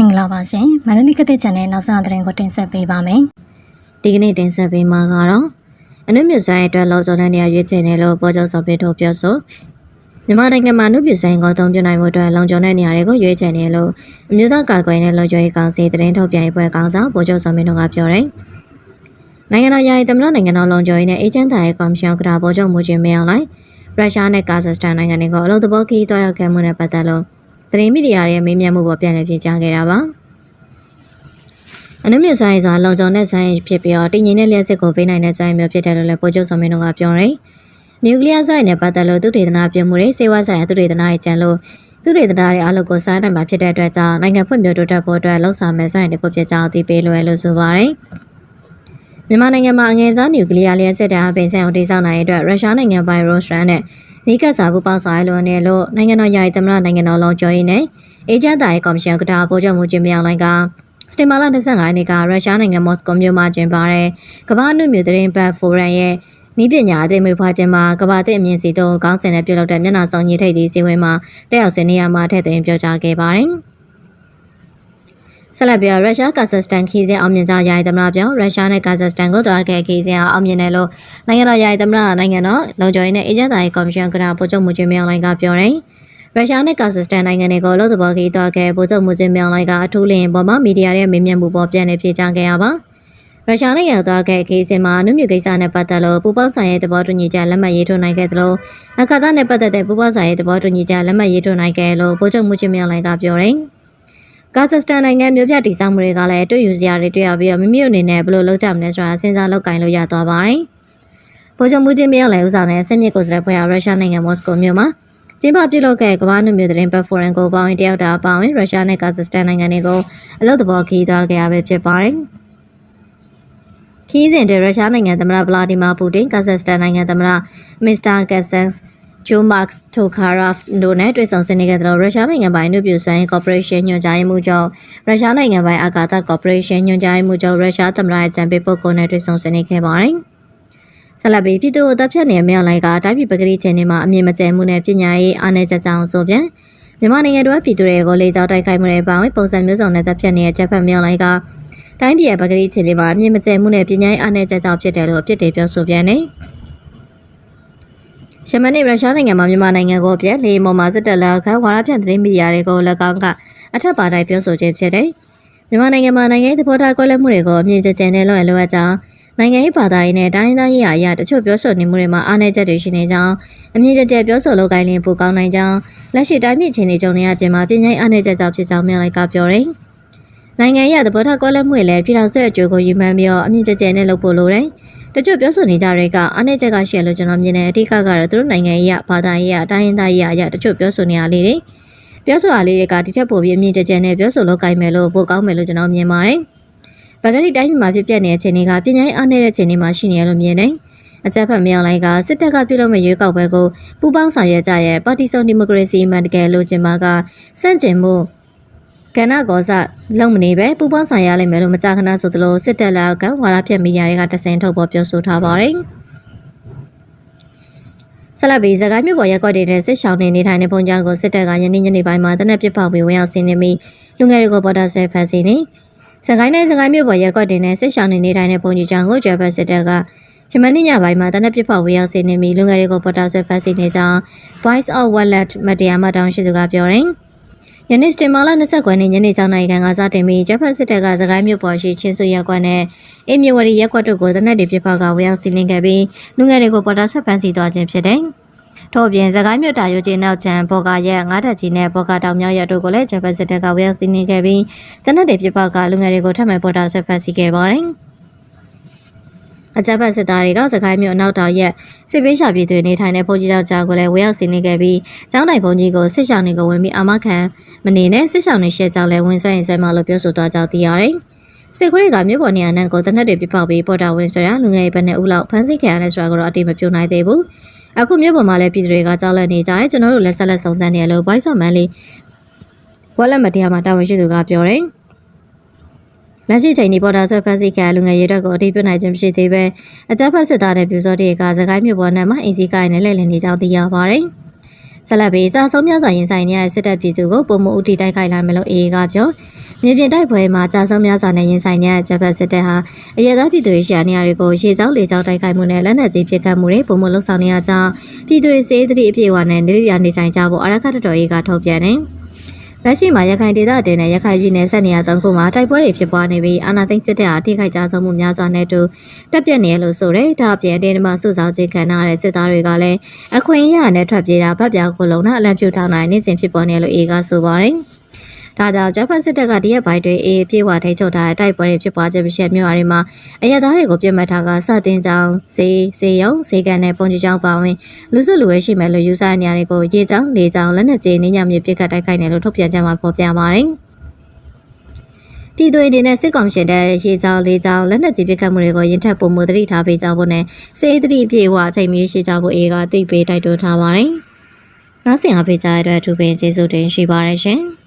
္ဂလာပါရှင်မန္တလေးကတဲ့ channel နောက်ဆုံးသတင်းကိုတင်ဆက်ပေးပါမယ်ဒီကနေ့တင်ဆက်ပေးမှာကတော့အနုမြတ်ဆိုင်အတွက်လောက်စုံတဲ့နေရာရွေးချယ်နေလို့ပေါ်ကျော်စော်ပေးထုတ်ပြောဆိုမြန်မာနိုင်ငံမှာအနုမြတ်ဆိုင်ကိုအသုံးပြုနိုင်မှုအတွက်လုံခြုံတဲ့နေရာတွေကိုရွေးချယ်နေလို့အမျိုးသားကာကွယ်ရေးနဲ့လုံခြုံရေးကောင်စီသတင်းထုတ်ပြန်ရေးပွဲကောင်ဆောင်ပေါ်ကျော်စော်မင်းတို့ကပြောတယ်နိုင်ငံတော်ယာယီသမ္မတနိုင်ငံတော်လုံခြုံရေးနဲ့အေဂျင့်တာရဲ့ကော်မရှင်ကတာပေါ်ချုပ်မှုချင်းမင်းအောင်လိုက်ရုရှားနဲ့ကာဇက်စတန်နိုင်ငံတွေကိုအလို့သဘောခီးတွားရောက်ခဲ့မှုနဲ့ပတ်သက်လို့ သတင်းမီဒီယာတွေရဲ့မေးမြန်းမှုပေါ်ပြန်လည်ဖြေကြားခဲ့တာပါ အနုမြင့်ဆိုင်စွာလုံခြုံတဲ့ဆိုင်ဖြစ်ပြီးတော့တည်ငြိမ်တဲ့လျှက်စစ်ကိုပေးနိုင်တဲ့ဆိုင်မျိုးဖြစ်တယ်လို့လည်းပို့ချုပ်ဆောင်မင်းတို့ကပြောတယ်။နျူကလ িয়ার ဆိုင်နဲ့ပတ်သက်လို့သူတေသနာပြုမှုတွေစေဝါဆိုင်ရာသူတေသနာရဲ့ကြံလို့သူတေသနာရဲ့အလုပ်ကိုစားနိုင်မှာဖြစ်တဲ့အတွက်ကြောင့်နိုင်ငံဖွံ့ဖြိုးတိုးတက်ဖို့အတွက်လှုံ့ဆော်မဲ့ဆိုင်တစ်ခုဖြစ်ကြောင်းသိပေးလိုရလို့ဆိုပါတယ်။မြန်မာနိုင်ငံမှာအငယ်စားနျူကလ িয়ার လျှက်စစ်တပ်အပိန်ဆိုင်အောင်တည်ဆောက်နိုင်တဲ့အတွက်ရုရှားနိုင်ငံပိုင်ရုစရန် နဲ့နီးကပ်စာပူပေါင်းဆိုင်လိုနဲ့လို့နိုင်ငံတော်ယာယီသမ္မတနိုင်ငံတော်လုံခြုံရေးနဲ့အေဂျင့်တာရဲ့ကော်မရှင်ကတာပို့ချုပ်မှုချင်းမြောင်လိုင်းကစတင်မာလာ25ရက်နေ့ကရုရှားနိုင်ငံမော်စကိုမြို့မှာကျင်းပတဲ့ကမ္ဘာ့အနုမြူသတင်းဘတ်ဖိုရမ်ရဲ့နီးပညာအသိမိဖွားခြင်းမှာကမ္ဘာ့အသိအမြင်စီတုံးကောင်းစင်နဲ့ပြုလုပ်တဲ့မျက်နှာဆောင်ကြီးထိပ်သီးစည်းဝေးမှာတက်ရောက်ဆွေးနွေးရမှာထည့်သွင်းပြောကြားခဲ့ပါတယ်။ ဆက်လက်ပြီးရုရှားကာဇက်စတန်ခီးစဉ်အောင်မြင်ကြယာယီသမ္မတပြောရုရှားနဲ့ကာဇက်စတန်ကိုတွားခဲ့ခီးစဉ်အောင်မြင်တယ်လို့နိုင်ငံတော်ယာယီသမ္မတနိုင်ငံတော်လုံခြုံရေးနဲ့အေဂျင့်တာရေးကော်မရှင်ကပို့ချုပ်မှုချင်းမြောင်လိုင်းကပြောတယ်။ရုရှားနဲ့ကာဇက်စတန်နိုင်ငံတွေကိုလို့သဘောကြီးသွားခဲ့ပို့ချုပ်မှုချင်းမြောင်လိုက်ကအထူးလင်းပေါ်မှာမီဒီယာရဲ့မေးမြန်းမှုပေါ်ပြန်နေပြေချခဲ့ရပါရုရှားနိုင်ငံသွားခဲ့ခေးစင်မှာနုမြူကိစ္စနဲ့ပတ်သက်လို့ပူပေါင်းဆိုင်ရဲ့သဘောတူညီချက်လက်မှတ်ရေးထိုးနိုင်ခဲ့သလိုအခါသားနဲ့ပတ်သက်တဲ့ပူပေါင်းဆိုင်ရဲ့သဘောတူညီချက်လက်မှတ်ရေးထိုးနိုင်ခဲ့လို့ပို့ချုပ်မှုချင်းမြောင်လိုက်ကပြောတယ် ကာဇက်စတန်နိုင်ငံမြို့ပြတည်ဆောက်မှုတွေကလည်းတွေ့ယူစရာတွေတွေ့ရပြီးတော့မိမိတို့အနေနဲ့ဘယ်လိုလုပ်ကြမလဲဆိုတာစဉ်းစားလုပ်ကင်လို့ရသွားပါတယ်။ဗိုလ်ချုပ်မှုချင်းမြောင်လည်းဥဆောင်တဲ့ဆင့်မြစ်ကိုယ်စားလှယ်ဖွဲ့ရာရုရှားနိုင်ငံမော်စကိုမြို့မှာကျင်းပပြုလုပ်ခဲ့ကမ္ဘာ့နုမျိုးသတင်းဘတ်ဖိုရန်ကိုပေါင်းတယောက်တာအပေါင်းရုရှားနဲ့ကာဇက်စတန်နိုင်ငံတွေကိုအလုတ်တဘောခီးသွားခဲ့ရပဲဖြစ်ပါတယ်။ခီးစဉ်တွေရုရှားနိုင်ငံသမ္မတဗလာဒီမာပူတင်ကာဇက်စတန်နိုင်ငံသမ္မတမစ္စတာကက်ဆန်စ် ဂျိုမတ်တိုခါရာဖ်တို့နဲ့တွေ့ဆုံဆွေးနွေးခဲ့တယ်လို့ရုရှားနိုင်ငံပိုင်နုပြူဆိုင်ကော်ပိုရေးရှင်းညွှန်ကြားရေးမှူးချုပ်ရုရှားနိုင်ငံပိုင်အာကာသကော်ပိုရေးရှင်းညွှန်ကြားရေးမှူးချုပ်ရုရှားသမ္မတရဲ့ကြံပေးပုဂ္ဂိုလ်နဲ့တွေ့ဆုံဆွေးနွေးခဲ့ပါတယ်။ဆက်လက်ပြီးပြည်သူ့တပ်ဖြတ်နေတဲ့မြောက်လိုက်ကတိုင်းပြည်ပကတိချင်းတွေမှာအမြင့်မကျဲမှုနဲ့ပညာရေးအားနည်းချက်ကြောင့်ဆိုပြန်မြန်မာနိုင်ငံတော်ပြည်သူတွေကိုလေးစားတိုက်ခိုက်မှုတွေပါဝင်ပုံစံမျိုးစုံနဲ့တပ်ဖြတ်နေတဲ့ချက်ဖက်မြောက်လိုက်ကတိုင်းပြည်ရဲ့ပကတိချင်းတွေမှာအမြင့်မကျဲမှုနဲ့ပညာရေးအားနည်းချက်ကြောင့်ဖြစ်တယ်လို့အပြစ်တင်ပြောဆိုပြန်နေ ရှမနိရုရှားနိုင်ငံမှာမြန်မာနိုင်ငံကိုပြက်လေမော်မှာစစ်တပ်လက်အောက်ခံဝါရဖြန့်သတင်းမီဒီယာတွေကို၎င်းကအထက်ပါတိုင်းပြောဆိုခြင်းဖြစ်တယ်မြန်မာနိုင်ငံမှာနိုင်ငံရေးသဘောထားကွဲလွဲမှုတွေကိုအမြင့်ကျကျနဲ့လွှဲလွှဲကြောင်းနိုင်ငံရေးဘာသာရေးနဲ့တိုင်းသားရေးရာအရတချို့ပြောဆိုနေမှုတွေမှာအားနည်းချက်တွေရှိနေကြောင်းအမြင့်ကျကျပြောဆိုလုပ်ကိုင်းလင်းပိုကောင်းနိုင်ကြောင်းလက်ရှိတိုင်းပြည်ချင်းတွေကြုံနေရခြင်းမှာပြည်ငိုင်းအားနည်းချက်ကြောင့်ဖြစ်ကြောင်းမြင်လိုက်ကပြောတယ်။နိုင်ငံရေးသဘောထားကွဲလွဲမှုတွေလည်းပြည်တော်ဆွဲအကျိုးကိုယူမှန်းပြီးတော့အမြင့်ကျကျနဲ့လုပ်ဖို့လိုတယ်။ တချို့ပြောဆိုနေကြတဲ့ကအားနည်းချက်ကရှိရလို့ကျွန်တော်မြင်တယ်အဓိကကတော့သူတို့နိုင်ငံရေးအဘာသာရေးအတိုင်းရင်းသားရေးအရတချို့ပြောဆိုနေရလေးတွေပြောဆိုအားလေးတွေကဒီထက်ပိုပြီးအမြင့်ကျကျနဲ့ပြောဆိုလုပ်ကိုင်းမယ်လို့ပိုကောင်းမယ်လို့ကျွန်တော်မြင်ပါတယ်။ဗကတိတိုင်းပြည်မှာဖြစ်ပျက်နေတဲ့ချိန်တွေကပညာရေးအားနည်းတဲ့ချိန်တွေမှာရှိနေရလို့မြင်တယ်။အကြက်ဖက်မြောင်လိုက်ကစစ်တပ်ကပြုလုပ်မဲ့ရွေးကောက်ပွဲကိုပူးပေါင်းဆောင်ရွက်ကြရဲ့ပါတီစုံဒီမိုကရေစီမှန်တကယ်လို့ကျင်မာကစန့်ကျင်မှု ကဏ္ဍကောစလုံမနေပဲပူပေါင်းဆောင်ရလိမ့်မယ်လို့မကြာခဏဆိုသလိုစစ်တပ်လက်ကဝါရဖြတ်မီဒီယာတွေကတဆင်ထုတ်ပေါ်ပြောဆိုထားပါတယ်။ဆလဘီဇကိုင်းမြို့ပေါ်ရက်ကွက်တဲ့စစ်ရှောင်းနေနေထိုင်တဲ့ဘုံကြောင့်ကိုစစ်တပ်ကယနေ့ညနေပိုင်းမှာတနက်ပစ်ပေါက်ပြီးဝင်ရောက်ဆင်းနေပြီးလူငယ်တွေကိုပေါ်တာဆွဲဖမ်းဆီးနေစကိုင်းတိုင်းစကိုင်းမြို့ပေါ်ရက်ကွက်တင်နဲ့စစ်ရှောင်းနေနေတိုင်းတဲ့ဘုံကြီးချောင်းကိုကျော်ဘတ်စစ်တပ်ကယမနေ့ညပိုင်းမှာတနက်ပြစ်ဖောက်ဝေရောက်စီနေပြီးလူငယ်တွေကိုပေါ်တာဆွဲဖမ်းဆီးနေကြောင်း Voice of Wallet မတရားမတောင်းရှိသူကပြောတယ်။ ယနေ့စတင်မာလာ29ရက်နေ့ညနေ6နာရီခန့်ကစတင်ပြီးဂျပန်စစ်တပ်ကစကိုင်းမြို့ပေါ်ရှိချင်းစုရက်ကွက်နဲ့အေးမြဝရီရက်ကွက်တို့ကိုတနက်တွေပြစ်ဖောက်ကဝေရောက်စီးနင်းခဲ့ပြီးလူငယ်တွေကိုပေါ်တာဆွဲဖမ်းဆီးသွားခြင်းဖြစ်တယ်။ထို့ပြင်စကိုင်းမြို့တာရုကျင်းနောက်ချမ်းဘော်ကာရက်ငါးတက်ကြီးနဲ့ဘော်ကာတောင်မြောက်ရက်တို့ကိုလည်းဂျပန်စစ်တပ်ကဝေရောက်စီးနင်းခဲ့ပြီးတနက်တွေပြပကလူငယ်တွေကိုထပ်မံပေါ်တာဆွဲဖက်စီခဲ့ပါတယ်။အကြမ်းဖက်စစ်သားတွေကစကိုင်းမြို့အနောက်တောင်ရက်စစ်ပေးရှာပြည်သူနေထိုင်တဲ့ဘုန်းကြီးတော်ကြားကိုလည်းဝေရောက်စီးနင်းခဲ့ပြီးကျောင်းတိုင်ဘုန်းကြီးကိုစစ်ဆောင်တွေကိုဝင်ပြီးအာမခံ မနေနဲ့စစ်ဆောင်တွေရှဲကြောင်းလည်းဝင်ဆွဲရင်ဆွဲမှလို့ပြောဆိုသွားကြောင်းသိရတယ်။စစ်ခွေးတွေကမြို့ပေါ်နေရာနဲ့ကိုတနက်တွေပြပောက်ပြီးပေါ်တာဝင်ဆွဲရလူငယ်ဘက်နဲ့ဦးလောက်ဖမ်းဆီးခံရတဲ့ဆိုတာကိုတော့အတိမပြုနိုင်သေးဘူး။အခုမြို့ပေါ်မှာလည်းပြည်သူတွေကကြောက်လန့်နေကြတယ်ကျွန်တော်တို့လည်းဆက်လက်စုံစမ်းနေရလို့ voice of manly ဝက်လက်မတရားမှာတာဝန်ရှိသူကပြောတယ်လက်ရှိချိန်ဒီပေါ်တာဆွဲဖက်စီကလူငယ်ရဲအတွက်ကိုအတိပြုနိုင်ခြင်းမရှိသေးပဲအကြမ်းဖက်စစ်သားတဲ့ပြူစောတွေကစကိုင်းမြို့ပေါ်နဲ့မှအင်စီကိုင်းနဲ့လက်လည်နေကြောင်းသိရပါတယ်။ ဆက်လက်ပြီးကြာဆုံးများစွာရင်ဆိုင်နေရတဲ့စစ်တပ်ပြည်သူကိုပုံမှုဥတီတိုက်ခိုက်လာမယ်လို့အေအေကပြောမြေပြင်တိုက်ပွဲမှာကြာဆုံးများစွာနဲ့ရင်ဆိုင်နေရတဲ့ဂျပန်စစ်တပ်ဟာအရသာပြည်သူတွေရှာနေရတွေကိုရှေ့ကြောင်းလေကြောင်းတိုက်ခိုက်မှုနဲ့လက်နက်ကြီးပစ်ခတ်မှုတွေပုံမလှုပ်ဆောင်နေရကြောင်းပြည်သူတွေစေးသတိအပြည့်အဝနဲ့နေရနေဆိုင်ကြဖို့အရခတ်တော်ရေးကထုတ်ပြန်တယ်။ လက်ရှိမှာရခိုင်ဒေသအတွင်းနဲ့ရခိုင်ပြည်နယ်ဆက်နေရသုံးခုမှာတိုက်ပွဲတွေဖြစ်ပွားနေပြီးအာဏာသိမ်းစစ်တပ်ဟာထိခိုက်ကြဆုံးမှုများစွာနဲ့တူတက်ပြက်နေရလို့ဆိုတယ်။ဒါအပြင်အတင်းအဓမ္မဆုဆောင်ခြင်းခံရတဲ့စစ်သားတွေကလည်းအခွင့်အရေးနဲ့ထွက်ပြေးတာဗတ်ပြောက်ကိုလုံးနဲ့အလံပြူထောင်းနိုင်နေစဉ်ဖြစ်ပေါ်နေလို့အေကဆိုပါတယ်။ ဒါကြောင့်ဂျပန်စစ်တပ်ကဒီရက်ပိုင်းတွင်အေးပြေဝထိန်းချုပ်ထားတဲ့တိုက်ပွဲတွေဖြစ်ပွားခြင်းမရှိတဲ့မြို့အရီမှာအရသားတွေကိုပြစ်မှတ်ထားကစတင်ကြောင်းဈေးဈေးရုံဈေးကန်နဲ့ပုံကြီးကြောင်းပါဝင်လူစုလူဝဲရှိမယ်လို့ယူဆတဲ့နေရာတွေကိုရေကြောင်းလေကြောင်းလက်နက်ကြီးနင်းညမြေပစ်ခတ်တိုက်ခိုက်နေလို့ထုတ်ပြန်ကြမှာဖော်ပြပါတယ်။ပြည်သူတွေနဲ့စစ်ကောင်ရှင်တဲ့ရေကြောင်းလေကြောင်းလက်နက်ကြီးပစ်ခတ်မှုတွေကိုရင်ထက်ပုံမှုသတိထားပေးကြဖို့နဲ့စေသတိပြေဝအချိန်မီရှိကြဖို့အေကသိပေးတိုက်တွန်းထားပါတယ်။နောက်ဆင်အားပေးကြတဲ့အတွက်အထူးပင်ကျေးဇူးတင်ရှိပါတယ်ရှင်။